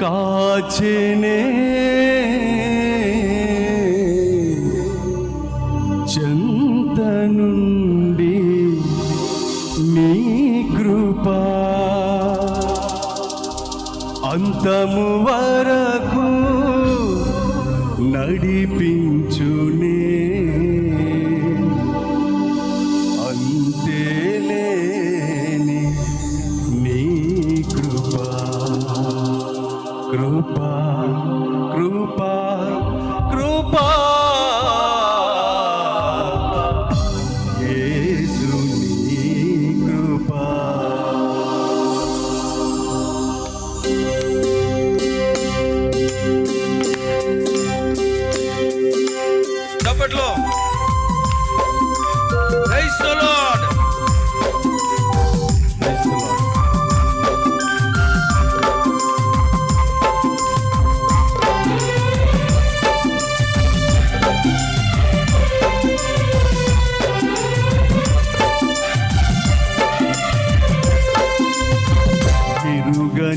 కాచెనే. చెంత నుండి నీ కృప అంతము వరకు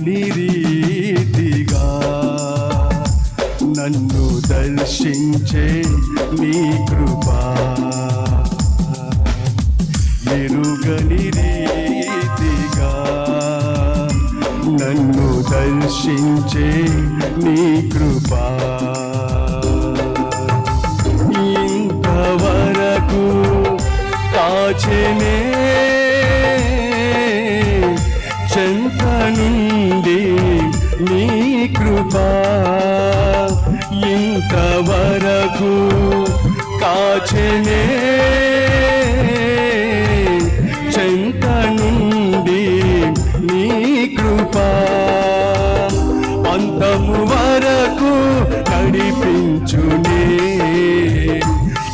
నిరీతిగా నన్ను దర్శించే నీ కృపా. ఎరుగని రీతిగా నన్ను దర్శించే నీ కృపా. ఇంతవరకు కాచెనే ఇంతవరకు కాచనే చెంత నుండి నీ కృప. అంతము వరకు నడిపించునే.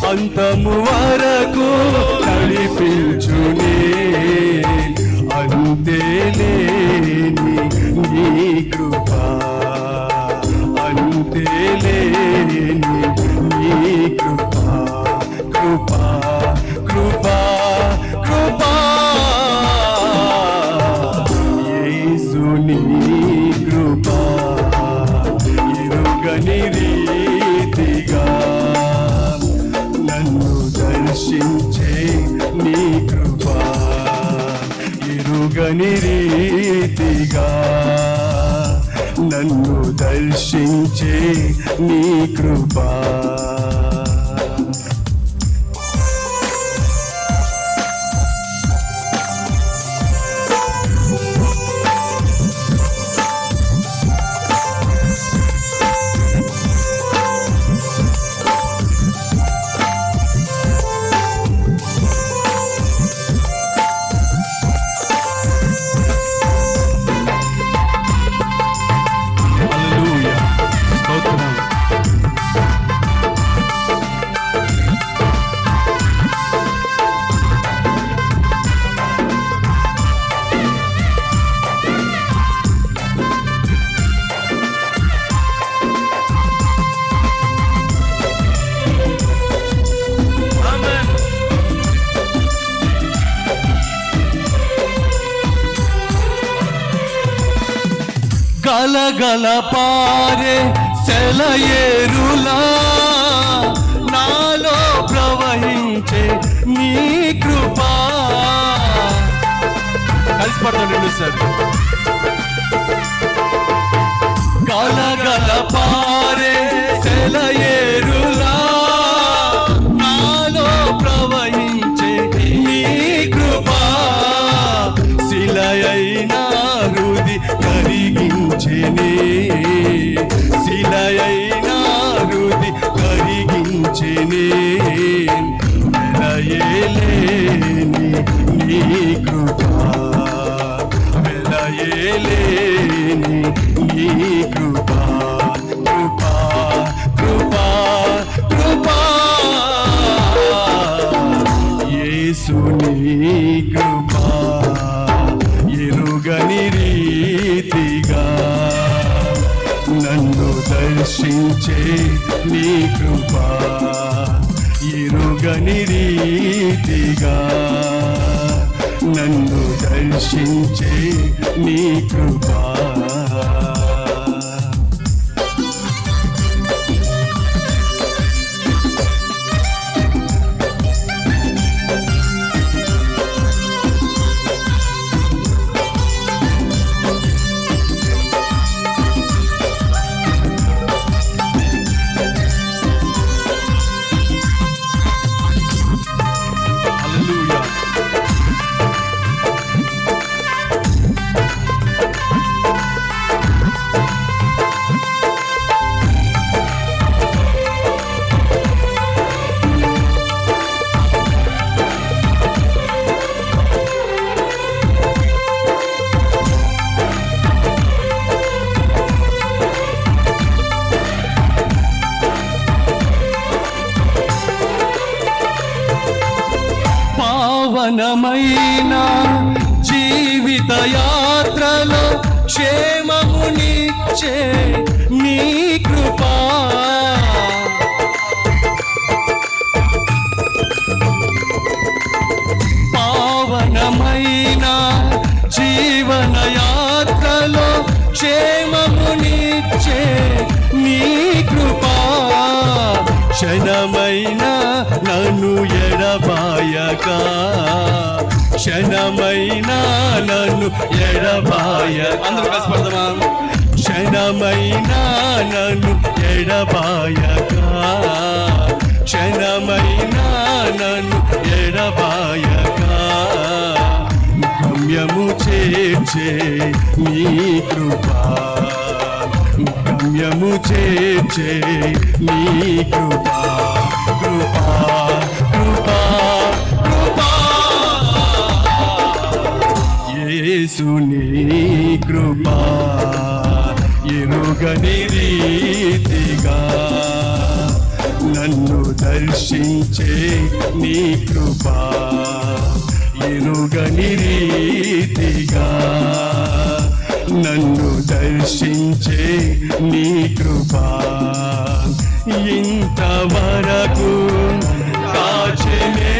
అంతము వరకు నడిపించునే. ఎరుగని రీతిగా నన్ను దర్శించే నీ కృపా ఎరుగని రీతిగా నన్ను దర్శించే నీ కృపా అలగల పారే సెలయేరులా. నాలో ప్రవహించే నీ కృపా. కలిసి పడతాం సార్ కరిగించెనే వెలయేలేని నీ కృపా. వెలయేలేని నీ కృపా. కృపా కృపా కృపా. యేసు నీ కృపా ఎరుగని దర్శించే నీ కృప ఇరుగని రీతిగా. నన్ను దర్శించే నీ కృపా పావనమైన జీవిత యాత్రలో క్షేమమునిచ్చే నీ కృపా. పావనమైన జీవన యాత్రలో క్షేమమునిచ్చే నీ కృపా. క్షణమైన నన్ను ఎడబాయక? క్షణమైన నన్ను ఎడబాయ అందరూ కలిసి క్షణమైన నన్ను ఎడబాయక? క్షణమైన నన్ను ఎడబాయక? గమ్యము చేర్చే నీ కృపా. గమ్యము చేర్చే నీ కృపా. యేసుని కృపా ఎరుగని రీతిగా. నన్ను దర్శించే నీ కృపా ఎరుగని రీతిగా. నన్ను దర్శించే నీ కృపా ఇంతవరకు కాచనే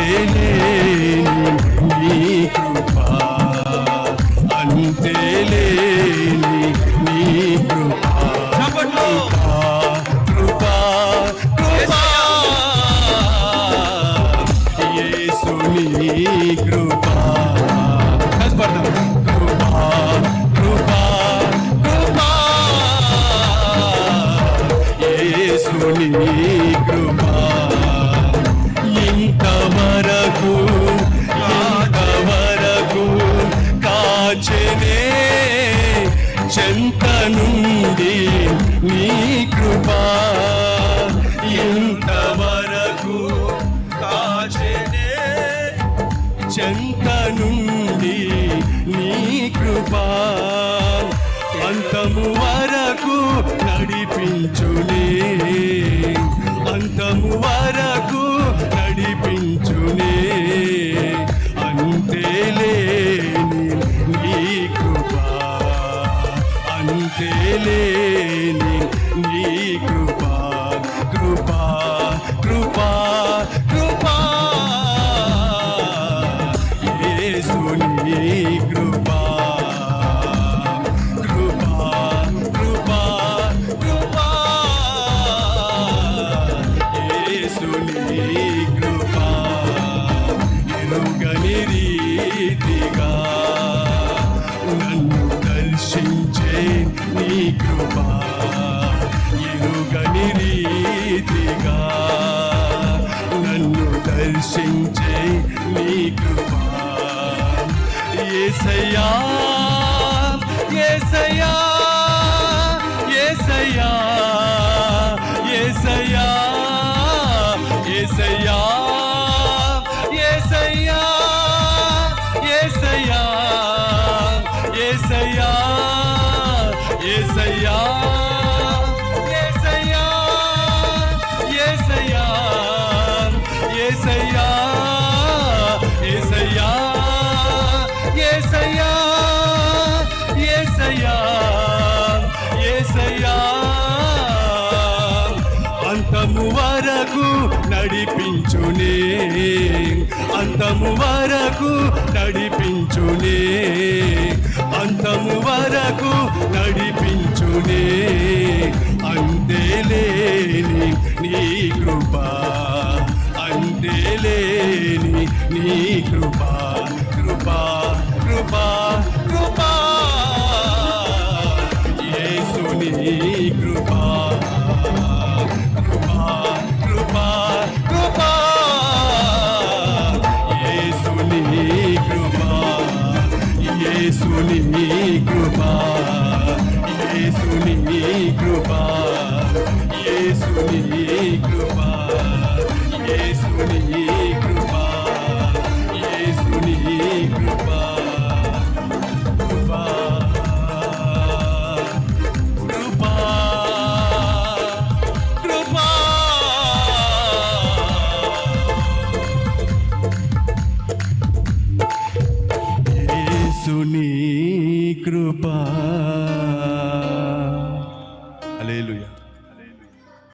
అంతేనే నీ కృపా అంతేలేని నీ కృపా చప్పట్లు. కృపా యేసుని కృపా యేసుని కృపా చెంత నుండి నీ కృపా ఇంతవరకు నీ కృపా కృపా కృపా కృపా యేసుని కృపా కృపా కృపా కృపా యేసుని కృపా ఎరుగని రీతిగా 谁呀？నడిపించునే. అంతము వరకు నడిపించునే. అంతము వరకు నడిపించునే. అంతేలేని నీ కృపా అంతేలేని నీ కృప.